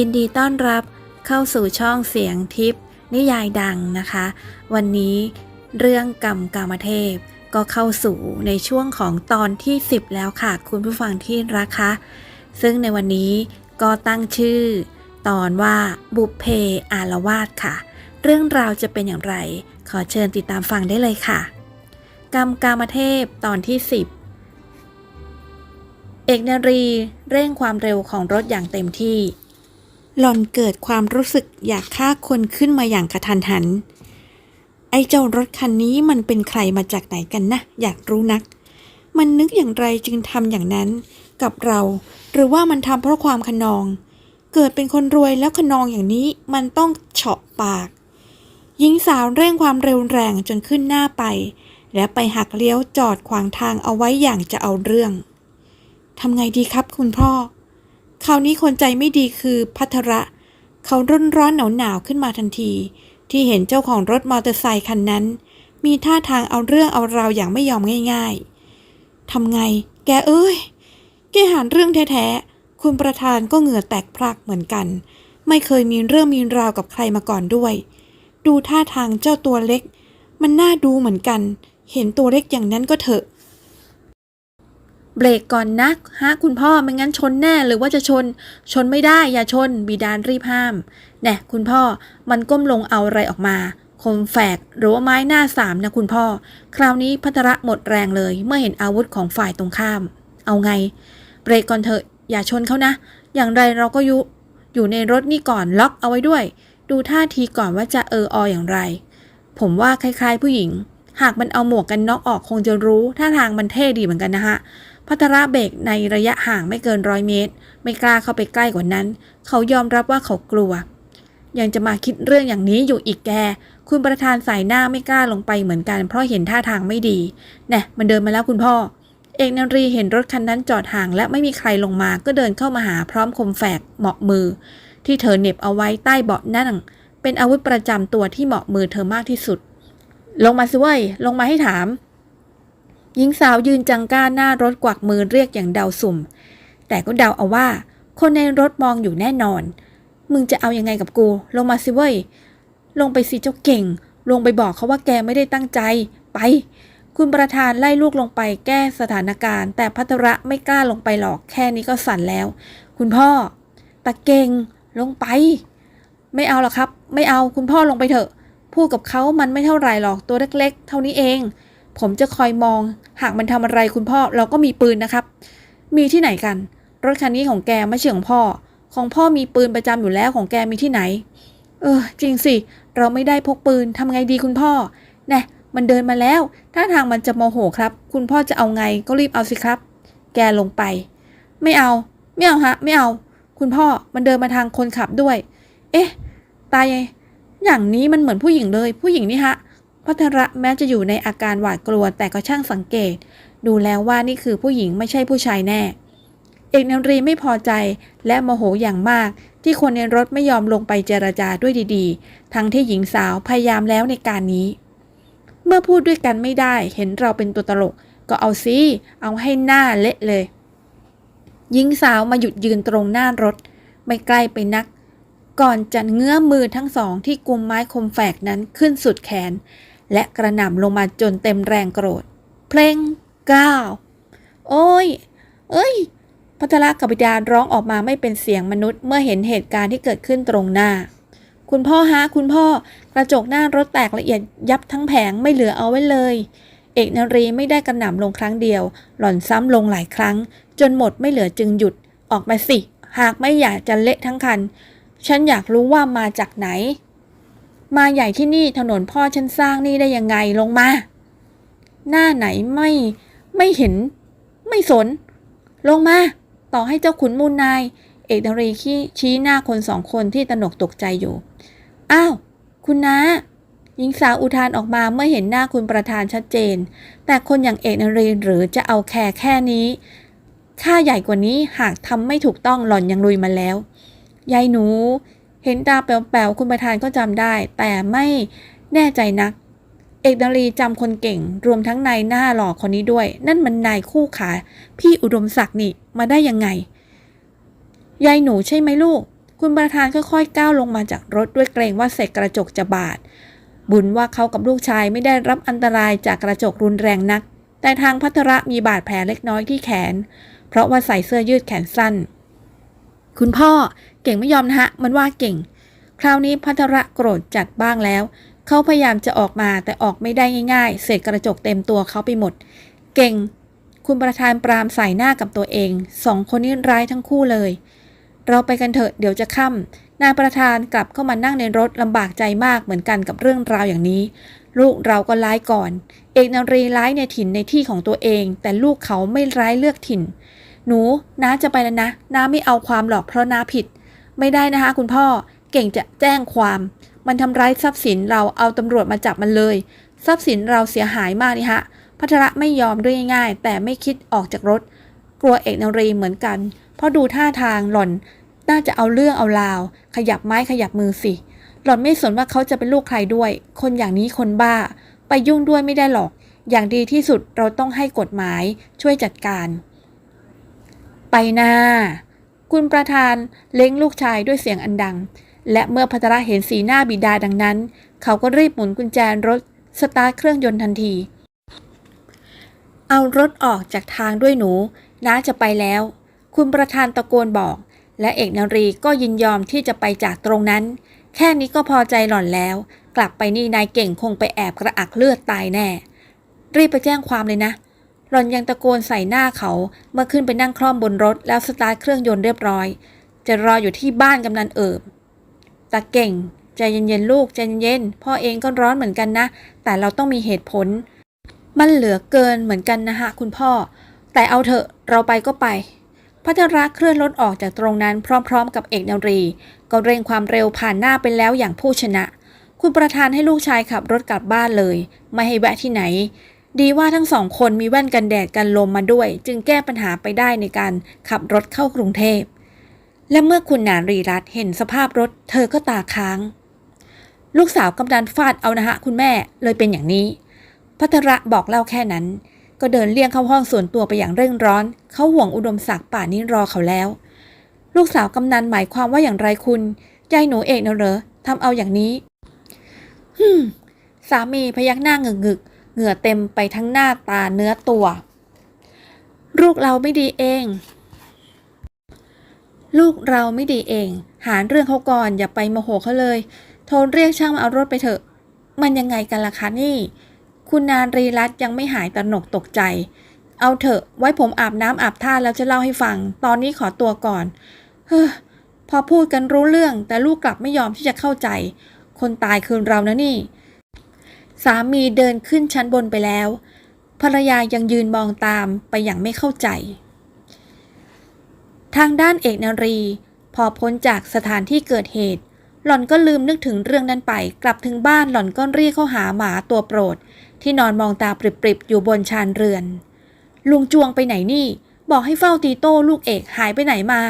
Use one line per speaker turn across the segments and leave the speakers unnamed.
ยินดีต้อนรับเข้าสู่ช่องเสียงทิพย์นิยายดังนะคะ วันนี้เรื่องกรรมกามเทพ ก็เข้าสู่ในช่วงของตอนที่ 10 แล้วค่ะ คุณผู้ฟังที่รักคะซึ่งในวันนี้ก็ตั้งชื่อ ตอนว่าบุพเพอารวาสค่ะ เรื่องราวจะเป็นอย่างไร ขอเชิญติดตามฟังได้เลยค่ะ กรรมกามเทพตอนที่ 10เอกนารีเร่งความเร็วของรถอย่างเต็มที่ หล่อนเกิดความรู้สึกอยากฆ่าคนขึ้นมาอย่างกระทันหัน ไอ้เจ้ารถคันนี้มันเป็นใครมาจากไหนกันนะ อยากรู้นัก มันนึกอย่างไรจึงทำอย่างนั้นกับเรา หรือว่ามันทำเพราะความขนอง เกิดเป็นคนรวยแล้วขนองอย่างนี้มันต้องเฉาะปาก หญิงสาวเร่งความเร็วแรงจนขึ้นหน้าไป และไปหักเลี้ยวจอดขวางทางเอาไว้อย่างจะเอาเรื่องทำไงดีครับคุณพ่อ คราวนี้คนใจไม่ดีคือพัทระ เขาร้อนร้อนหนาวหนาวขึ้นมาทันที ที่เห็นเจ้าของรถมอเตอร์ไซคันนั้น มีท่าทางเอาเรื่องเอาราวอย่างไม่ยอมง่าย ๆทำไง แกเอ้ย แกหารเรื่องแท้ๆ คุณประธานก็เหงื่อแตกพรักเหมือนกัน ไม่เคยมีเรื่องมีราวกับใครมาก่อนด้วย ดูท่าทางเจ้าตัวเล็ก มันน่าดูเหมือนกัน เห็นตัวเล็กอย่างนั้นก็เถอะ เบรกก่อนนะฮะคุณพ่อไม่งั้นชนแน่หรือว่าจะชน ชนไม่ได้อย่าชน บิดานรีบห้ามแน่คุณพ่อมันก้มลงเอาอะไรออกมา คมแฝกหรือว่าไม้หน้าสามนะคุณพ่อ คราวนี้พัทระหมดแรงเลย เมื่อเห็นอาวุธของฝ่ายตรงข้าม เอาไง เบรกก่อนเถอะอย่าชนเขานะ อย่างไรเราก็ยุอยู่ในรถนี่ก่อนล็อกเอาไว้ด้วย ดูท่าทีก่อนว่าจะเออออย่างไร ผมว่าคล้ายๆผู้หญิง หากมันเอาหมวกกันน็อกออกคงจะรู้ท่าทางมันเท่ดีเหมือนกันนะฮะ พัทระเบรกในระยะห่างไม่เกินร้อยเมตร ไม่กล้าเข้าไปใกล้กว่านั้น เขายอมรับว่าเขากลัว ยังจะมาคิดเรื่องอย่างนี้อยู่อีกแก คุณประธานสายหน้าไม่กล้าลงไปเหมือนกัน เพราะเห็นท่าทางไม่ดีแน่มันเดินมาแล้วคุณพ่อ เอกนรีเห็นรถคันนั้นจอดห่างและไม่มีใครลงมาก็เดินเข้ามาหาพร้อมคมแฝกเหมาะมือ ที่เธอเน็บเอาไว้ใต้เบาะนั่ง เป็นอาวุธประจำตัวที่เหมาะมือเธอมากที่สุด ลงมาสิเว้ยลงมาให้ถาม หญิงสาวยืนจังก้าหน้ารถกวักมือเรียกอย่างเดาสุ่ม แต่ก็เดาเอาว่า คนในรถมองอยู่แน่นอน มึงจะเอายังไงกับกู ลงมาสิเว้ย ลงไปสิเจ้าเก่ง ลงไปบอกเขาว่าแกไม่ได้ตั้งใจ ไป คุณประธานไล่ลูกลงไปแก้สถานการณ์ แต่พัทระไม่กล้าลงไปหรอก แค่นี้ก็สั่นแล้ว คุณพ่อ ตะเก่ง ลงไป ไม่เอาหรอกครับ ไม่เอา คุณพ่อลงไปเถอะ พูดกับเขามันไม่เท่าไหร่หรอก ตัวเล็กๆ เท่านี้เอง ผมจะคอยมอง หากมันทำอะไรคุณพ่อเราก็มีปืนนะครับ มีที่ไหนกัน รถคันนี้ของแกไม่ใช่ของพ่อ ของพ่อมีปืนประจำอยู่แล้วของแกมีที่ไหน เออ จริงสิ เราไม่ได้พกปืนทำไงดีคุณพ่อแน่มันเดินมาแล้วถ้าทางมันจะโมโหครับ คุณพ่อจะเอาไงก็รีบเอาสิครับ แกลงไป ไม่เอา ไม่เอาฮะ ไม่เอา คุณพ่อมันเดินมาทางคนขับด้วย เอ๊ะ ตายอย่างนี้มันเหมือนผู้หญิงเลย ผู้หญิงนี่ฮะ พัทระแม้จะอยู่ในอาการหวาดกลัวแต่ก็ช่างสังเกต ดูแล้วว่านี่คือผู้หญิงไม่ใช่ผู้ชายแน่ เอกนารีไม่พอใจและโมโหอย่างมากที่คนในรถไม่ยอมลงไปเจรจาด้วยดีๆ ทั้งที่หญิงสาวพยายามแล้วในการนี้ เมื่อพูดด้วยกันไม่ได้เห็นเราเป็นตัวตลก ก็เอาซิเอาให้หน้าเละเลย หญิงสาวมาหยุดยืนตรงหน้ารถ ไม่ใกล้ไปนัก ก่อนจะเงื้อมือทั้งสองที่กุมไม้คมแฝกนั้นขึ้นสุดแขน และกระหน่ำลงมาจนเต็มแรงโกรธ เพลงก้าวโอ้ย เอ้ย พัทระกับบิดาร้องออกมาไม่เป็นเสียงมนุษย์เมื่อเห็นเหตุการณ์ที่เกิดขึ้นตรงหน้า คุณพ่อฮะ คุณพ่อกระจกหน้ารถแตกละเอียดยับทั้งแผงไม่เหลือเอาไว้เลย เอกนารีไม่ได้กระหน่ำลงครั้งเดียว หล่อนซ้ำลงหลายครั้ง จนหมดไม่เหลือจึงหยุดออกมาสิ หากไม่อยากจะเละทั้งคัน ฉันอยากรู้ว่ามาจากไหน มาใหญ่ที่นี่ถนนพ่อฉันสร้างนี่ได้ยังไงลงมา หน้าไหนไม่ไม่เห็น ไม่สน ลงมา ต่อให้เจ้าขุนมูลนาย เอกนรีขี้ชี้หน้าคนสองคนที่ตนกตกใจอยู่ อ้าว คุณน้าหญิงสาวอุทานออกมาเมื่อเห็นหน้าคุณประธานชัดเจน แต่คนอย่างเอกนรีหรือจะเอาแค่แค่นี้ ค่าใหญ่กว่านี้หากทำไม่ถูกต้องหล่อนยังลุยมาแล้ว ยายหนู เห็นตาแป๋วๆคุณประธานก็จำได้ แต่ไม่แน่ใจนัก เอกนารีจำคนเก่ง รวมทั้งนายหน้าหล่อคนนี้ด้วย นั่นมันนายคู่ขา พี่อุดมศักดิ์นี่มาได้ยังไง ยายหนูใช่ไหมลูก คุณประธานค่อยๆก้าวลงมาจากรถด้วยเกรงว่าเศษกระจกจะบาด บุญว่าเขากับลูกชายไม่ได้รับอันตรายจากกระจกรุนแรงนัก แต่ทางพัทระมีบาดแผลเล็กน้อยที่แขน เพราะว่าใส่เสื้อยืดแขนสั้น คุณพ่อเก่งไม่ยอมนะฮะ มันว่าเก่ง คราวนี้พัทระโกรธจัดบ้างแล้ว เขาพยายามจะออกมาแต่ออกไม่ได้ง่าย ๆ เศษกระจกเต็มตัวเขาไปหมด เก่ง คุณประธานปรามใส่หน้ากับตัวเอง สองคนนี้ร้ายทั้งคู่เลย เราไปกันเถอะเดี๋ยวจะค่ำนายประธานกลับเข้ามานั่งในรถลำบากใจมากเหมือนกันกับเรื่องราวอย่างนี้ ลูกเราก็ร้ายก่อน เอกนารีร้ายในถิ่นในที่ของตัวเอง แต่ลูกเขาไม่ร้ายเลือกถิ่น หนูน้าจะไปแล้วนะน้าไม่เอาความหรอกเพราะน้าผิด ไม่ได้นะคะ คุณพ่อเก่งจะแจ้งความ มันทำร้ายทรัพย์สินเราเอาตำรวจมาจับมันเลย ทรัพย์สินเราเสียหายมากนี่ฮะพัทระไม่ยอมด้วยง่ายๆ แต่ไม่คิดออกจากรถ กลัวเอกนรีเหมือนกัน เพราะดูท่าทางหล่อน น่าจะเอาเรื่องเอาราว ขยับไม้ขยับมือสิ หล่อนไม่สนว่าเขาจะเป็นลูกใครด้วย คนอย่างนี้คนบ้า ไปยุ่งด้วยไม่ได้หรอก อย่างดีที่สุดเราต้องให้กฎหมายช่วยจัดการ ไปนาคุณประธานเล้งลูกชายด้วยเสียงอันดัง และเมื่อพัทระเห็นสีหน้าบิดาดังนั้น เขาก็รีบหมุนกุญแจรถสตาร์ทเครื่องยนต์ทันที เอารถออกจากทางด้วยหนูน้าจะไปแล้ว คุณประธานตะโกนบอก และเอกนารีก็ยินยอมที่จะไปจากตรงนั้น แค่นี้ก็พอใจหล่อนแล้ว กลับไปนี่นายเก่งคงไปแอบกระอักเลือดตายแน่ รีบไปแจ้งความเลยนะ หล่อนยังตะโกนใส่หน้าเขาเมื่อขึ้นไปนั่งคล่อมบนรถแล้วสตาร์ทเครื่องยนต์เรียบร้อย จะรออยู่ที่บ้านกำนันเอิบตาเก่ง ใจเย็นๆลูกใจเย็นๆพ่อเองก็ร้อนเหมือนกันนะ แต่เราต้องมีเหตุผล มันเหลือเกินเหมือนกันนะฮะคุณพ่อ แต่เอาเถอะเราไปก็ไปพัทระเคลื่อนรถออกจากตรงนั้นพร้อม ๆ กับเอกนารี ก็เร่งความเร็วผ่านหน้าไปแล้วอย่างผู้ชนะ คุณประธานให้ลูกชายขับรถกลับบ้านเลย ไม่ให้แวะที่ไหน ดีว่าทั้งสองคนมีแว่นกันแดดกันลมมาด้วย จึงแก้ปัญหาไปได้ในการขับรถเข้ากรุงเทพ และเมื่อคุณนารีรัตเห็นสภาพรถ เธอก็ตาค้าง ลูกสาวกำนันฟาดเอานะฮะคุณแม่เลยเป็นอย่างนี้ พัทระบอกเล่าแค่นั้น ก็เดินเลี่ยงเข้าห้องส่วนตัวไปอย่างเร่งร้อน เขาห่วงอุดมศักดิ์ป่านนี้รอเขาแล้ว ลูกสาวกำนันหมายความว่าอย่างไรคุณยายหนูเอกนะเหรอทำเอาอย่างนี้ฮึมสามีพยักหน้าเงึกงึกๆ เหงื่อเต็มไปทั้งหน้าตาเนื้อตัว ลูกเราไม่ดีเอง ลูกเราไม่ดีเอง หาเรื่องเขาก่อนอย่าไปโมโหเขาเลย โทรเรียกช่างมาเอารถไปเถอะ มันยังไงกันล่ะคะนี่ คุณนานรีรัตยังไม่หายตระหนกตกใจ เอาเถอะ ไว้ผมอาบน้ำอาบท่าแล้วจะเล่าให้ฟัง ตอนนี้ขอตัวก่อน เฮ้อพอพูดกันรู้เรื่องแต่ลูกกลับไม่ยอมที่จะเข้าใจ คนตายคือเรานะนี่ สามีเดินขึ้นชั้นบนไปแล้ว ภรรยายังยืนมองตามไปอย่างไม่เข้าใจ ทางด้านเอกนารี พอพ้นจากสถานที่เกิดเหตุ หล่อนก็ลืมนึกถึงเรื่องนั้นไป กลับถึงบ้านหล่อนก็เรียกเข้าหาหมาตัวโปรด ที่นอนมองตาปริบๆอยู่บนชานเรือน ลุงจวงไปไหนนี่ บอกให้เฝ้าตีโต้ลูกเอกหายไปไหนมา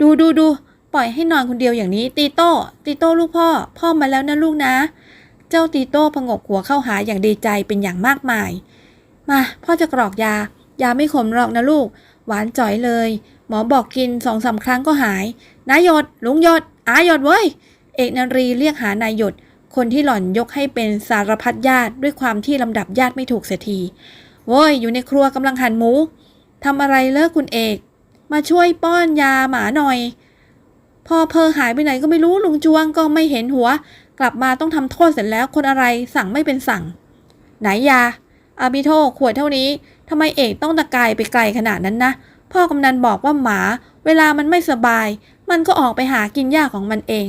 ดูดูดูปล่อยให้นอนคนเดียวอย่างนี้ตีโต้ตีโต้ลูกพ่อ พ่อมาแล้วนะลูกนะ จ้าตีโต้พงกหัวเข้าหาอย่างดีใจเป็นอย่างมากมาย มาพ่อจะกรอกยา ยาไม่ขมหรอกนะลูก หวานจ่อยเลย หมอบอกกินสองสาครั้งก็หาย นายหยด ลุงหยดอาหยดเว้ย เอกนารีเรียกหานายหยด คนที่หล่อนยกให้เป็นสารพัดญาติด้วยความที่ลำดับญาติไม่ถูกเสียทีโว้ยอยู่ในครัวกำลังหั่นหมูทำอะไรเลิกคุณเอก มาช่วยป้อนยาหมาหน่อย พอเพอหายไปไหนก็ไม่รู้ลุงจวงก็ไม่เห็นหัว กลับมาต้องทำโทษเสร็จแล้วคนอะไรสั่งไม่เป็นสั่ง ไหนยาอาบิโทขวดเท่านี้ทำไมเอกต้องตะกายไปไกลขนาดนั้นนะ พ่อกำนันบอกว่าหมา เวลามันไม่สบาย มันก็ออกไปหากินหญ้าของมันเอง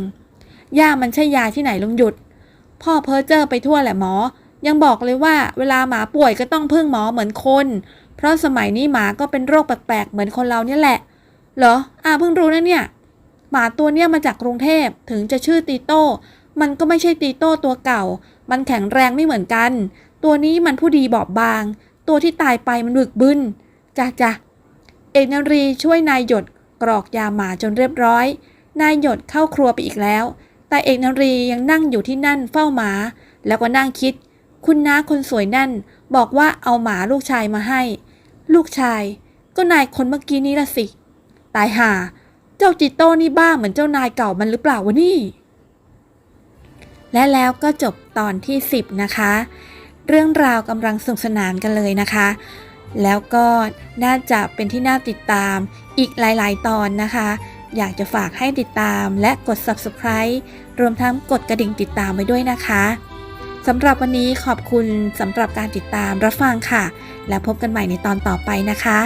หญ้ามันใช่ยาที่ไหนลุงหยุด พ่อเพอเจ้อไปทั่วแหละหมอ ยังบอกเลยว่าเวลาหมาป่วยก็ต้องพึ่งหมอเหมือนคน เพราะสมัยนี้หมาก็เป็นโรคแปลกๆเหมือนคนเราเนี่ยแหละ เหรออาเพิ่งรู้นะเนี่ย หมาตัวเนี้ยมาจากกรุงเทพถึงจะชื่อตีโต้ มันก็ไม่ใช่ตีโต้ตัวเก่า มันแข็งแรงไม่เหมือนกัน ตัวนี้มันผู้ดีบอบบาง ตัวที่ตายไปมันบึกบึนจ้ะจ้ะเอกนารีช่วยนายหยดกรอกยาหมาจนเรียบร้อย นายหยดเข้าครัวไปอีกแล้ว แต่เอกนารียังนั่งอยู่ที่นั่นเฝ้าหมา แล้วก็นั่งคิด คุณน้าคนสวยนั่น บอกว่าเอาหมาลูกชายมาให้ ลูกชาย ก็นายคนเมื่อกี้นี้ละสิ ตายห่า เจ้าจิโต้นี่บ้าเหมือนเจ้านายเก่ามันหรือเปล่าวะนี่ และแล้วก็จบตอนที่ 10 นะคะ เรื่องราวกำลังสนุกสนานกันเลยนะคะ แล้วก็น่าจะเป็นที่น่าติดตามอีกหลาย ๆ ตอนนะคะ อยากจะฝากให้ติดตามและกด subscribe รวมทั้งกดกระดิ่งติดตามไว้ด้วยนะคะสำหรับวันนี้ขอบคุณสำหรับการติดตามรับฟังค่ะ แล้วพบกันใหม่ในตอนต่อไปนะคะ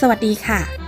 สวัสดีค่ะ